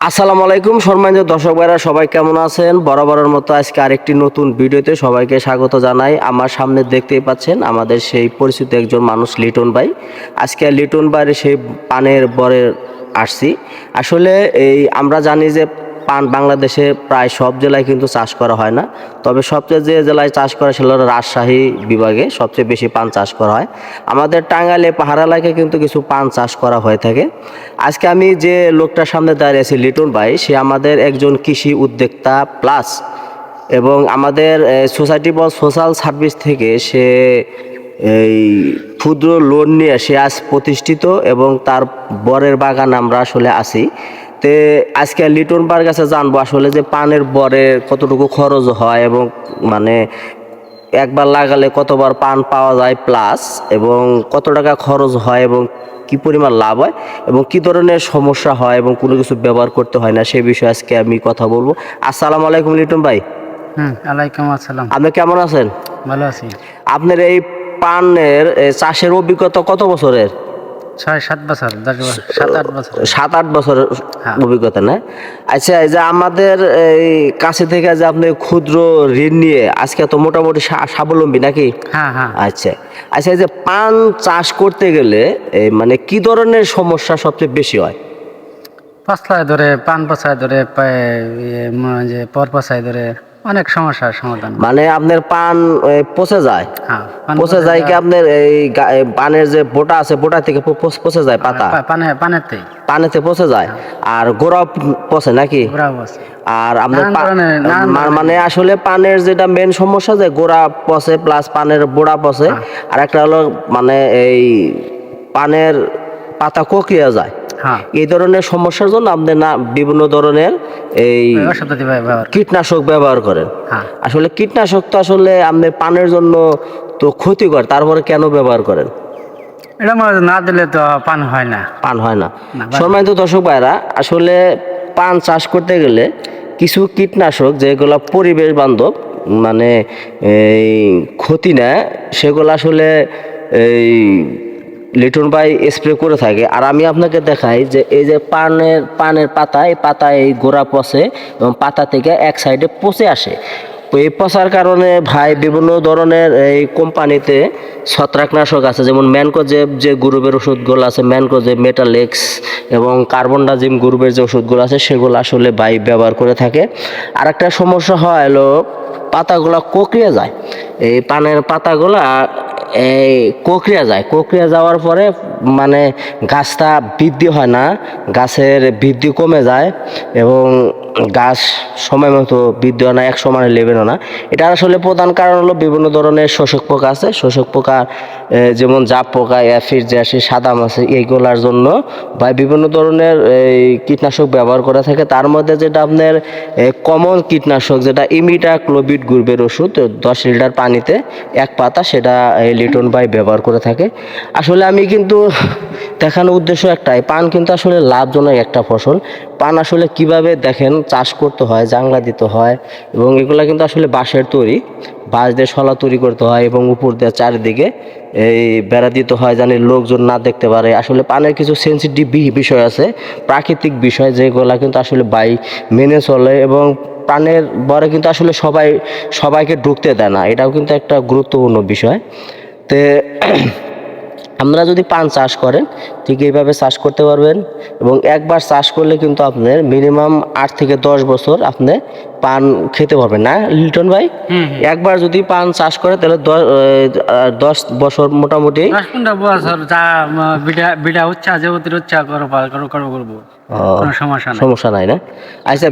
আসসালামু আলাইকুম, সম্মানিত দর্শক ভাইরা, সবাই কেমন আছেন? বরাবরের মতো আজকে আরেকটি নতুন ভিডিওতে সবাইকে স্বাগত জানাই। আমার সামনে দেখতেই পাচ্ছেন আমাদের সেই পরিচিত একজন মানুষ, লিটন ভাই। আজকে লিটন ভাইয়ের সেই পানের বরের আসছি। আসলে এই আমরা জানি যে পান বাংলাদেশে প্রায় সব জেলায় কিন্তু চাষ করা হয় না। তবে সবচেয়ে যে জেলায় চাষ করা সেটা হলো রাজশাহী বিভাগে সবচেয়ে বেশি পান চাষ করা হয়। আমাদের টাঙ্গাইলে পাহাড় এলাকায় কিন্তু কিছু পান চাষ করা হয়ে থাকে। আজকে আমি যে লোকটার সামনে দাঁড়িয়ে আছি, লিটন ভাই, সে আমাদের একজন কৃষি উদ্যোক্তা প্লাস এবং আমাদের সোসাইটি ফর সোশ্যাল সার্ভিস থেকে সে, এই ক্ষুদ্র লোন নিয়ে সে আজ প্রতিষ্ঠিত এবং তার বরের বাগান আমরা আসলে আছি। তে আজকে লিটন বার কাছে জানব আসলে যে পানের বরে কতটুকু খরচ হয় এবং মানে একবার লাগালে কতবার পান পাওয়া যায় প্লাস এবং কত টাকা খরচ হয় এবং কি পরিমাণ লাভ হয় এবং কি ধরনের সমস্যা হয় এবং কোনো কিছু ব্যবহার করতে হয় না সে বিষয়ে আজকে আমি কথা বলব। আসসালামু আলাইকুম লিটন ভাই। হুম আলাইকুম আসসালাম। আপনি কেমন আছেন? ভালো আছি। আপনার এই পানের চাষের অভিজ্ঞতা কত বছরের? ছয় সাত বছর সাত আট বছর। সাত আট হ্যাঁ। অভিজ্ঞতা না? আচ্ছা এই যে আমাদের এই কাছে থেকে যে আপনি ক্ষুদ্র ঋণ নিয়ে আজকে তো মোটামুটি স্বা- স্বাবলম্বী নাকি? হ্যাঁ হ্যাঁ। আচ্ছা। আচ্ছা এই যে পান চাষ করতে গেলে এই মানে কি ধরনের সমস্যা সবচেয়ে বেশি হয়? পচলায় ধরে পান পচায় ধরে যে পর পচায় ধরে অনেক সমস্যার সমাধান। মানে আপনার পান পচে যায়। হ্যাঁ পচে যায় কি আপনার এই পানের যে বোটা আছে বোটা থেকে পচে যায় পাতা? পানে পানেতেই। পানেতে পচে যায়? আর গোড়া পচে নাকি? আর আপনার মানে আসলে পানের যেটা মেন সমস্যা যে গোড়া পচে প্লাস পানের বোড়া পচে হ্যাঁ। আর একটা হলো মানে এই পানের পাতা কোকিয়ে যায়। হ্যাঁ এই ধরনের সমস্যার জন্য আপনি না বিভিন্ন ধরনের এই কীটনাশক ব্যবহার করেন। হ্যাঁ। আসলে কীটনাশক তো আসলে আপনি পানের জন্য তো ক্ষতিকর তারপরে কেন ব্যবহার করেন? এটা হয় না দিলে তো পান হয় না। পান হয় না, সম্মানিত দর্শক ভাইরা আসলে পান চাষ করতে গেলে কিছু কীটনাশক যেগুলো পরিবেশ বান্ধব মানে এই ক্ষতি না সেগুলো আসলে এই লিটন ভাই স্প্রে করে থাকে। আর আমি আপনাকে দেখাই যে এই যে পানের পানের পাতা, এই পাতা এই গোড়া পচে এবং পাতা থেকে এক সাইডে পচে আসে। এই পচার কারণে ভাই বিভিন্ন ধরনের এই কোম্পানিতে ছত্রাকনাশক আছে, যেমন ম্যানকোজেব যে গ্রুপের ওষুধগুলো আছে, ম্যানকোজেব, মেটালেক্স এবং কার্বনডাজিম গ্রুপের যে ওষুধগুলো আছে, সেগুলো আসলে ভাই ব্যবহার করে থাকে। আর একটা সমস্যা হয় হলো পাতাগুলো কোকড়িয়ে যায়। এই পানের পাতাগুলা এই কোকড়িয়া যায়। কোকড়িয়া যাওয়ার পরে মানে গাছটা বৃদ্ধি হয় না, গাছের বৃদ্ধি কমে যায় এবং গাছ সময় মতো বৃদ্ধি হয় না, এক সমানে লেবেনও না। এটা আসলে প্রধান কারণ হলো বিভিন্ন ধরনের শোষক পোকা আছে। শোষক পোকা যেমন জাপ পোকা, অ্যাফিড জ্যাসি সাদা মাছি, এইগুলার জন্য বা বিভিন্ন ধরনের, এই, কীটনাশক ব্যবহার করা থাকে। তার মধ্যে যেটা আপনার কমন কীটনাশক যেটা ইমিটা ক্লোবিড গ্রুপের ওষুধ, দশ লিটার পানিতে এক পাতা, সেটা লিটন ভাই ব্যবহার করে থাকে। আসলে আমি কিন্তু দেখানোর উদ্দেশ্য একটাই, পান কিন্তু আসলে লাভজনক একটা ফসল। পান আসলে কীভাবে দেখেন, চাষ করতে হয়, জাংলা দিতে হয় এবং এগুলো কিন্তু আসলে বাঁশের তৈরি। বাঁশ দিয়ে শলা তৈরি করতে হয় এবং উপর দিয়ে চারিদিকে এই বেড়া দিতে হয় জানি লোকজন না দেখতে পারে। আসলে পানের কিছু সেন্সিটিভ বিষয় আছে, প্রাকৃতিক বিষয় যেগুলা কিন্তু আসলে বাই মেনে চলে এবং প্রাণের বরে কিন্তু আসলে সবাই, সবাইকে ঢুকতে দেয় না। এটাও কিন্তু একটা গুরুত্বপূর্ণ বিষয়। তে আপনারা যদি পান চাষ করেন ঠিক এইভাবে চাষ করতে পারবেন এবং একবার চাষ করলে কিন্তু আপনার মিনিমাম আট থেকে দশ বছর আপনি পান খেতে পারবেন। না লিটন ভাই? একবার যদি পান চাষ করে তাহলে দশ বছর মোটামুটি যা বিটা বিটা পা- করো করো করব। সমস্যা নাই। সমস্যা নাই না? আচ্ছা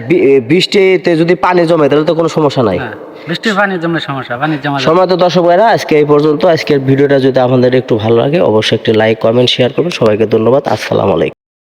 বৃষ্টিতে যদি পানি জমে তাহলে তো কোনো সমস্যা নাই? হ্যাঁ বৃষ্টির পানি জমলে সমস্যা পানি জমা। সময় তো দর্শক ভাইরা আজকে এই পর্যন্ত। আজকের ভিডিওটা যদি আমাদের একটু ভালো লাগে অবশ্যই একটি লাইক কমেন্ট শেয়ার করবেন। সবাইকে ধন্যবাদ। আসসালামু আলাইকুম।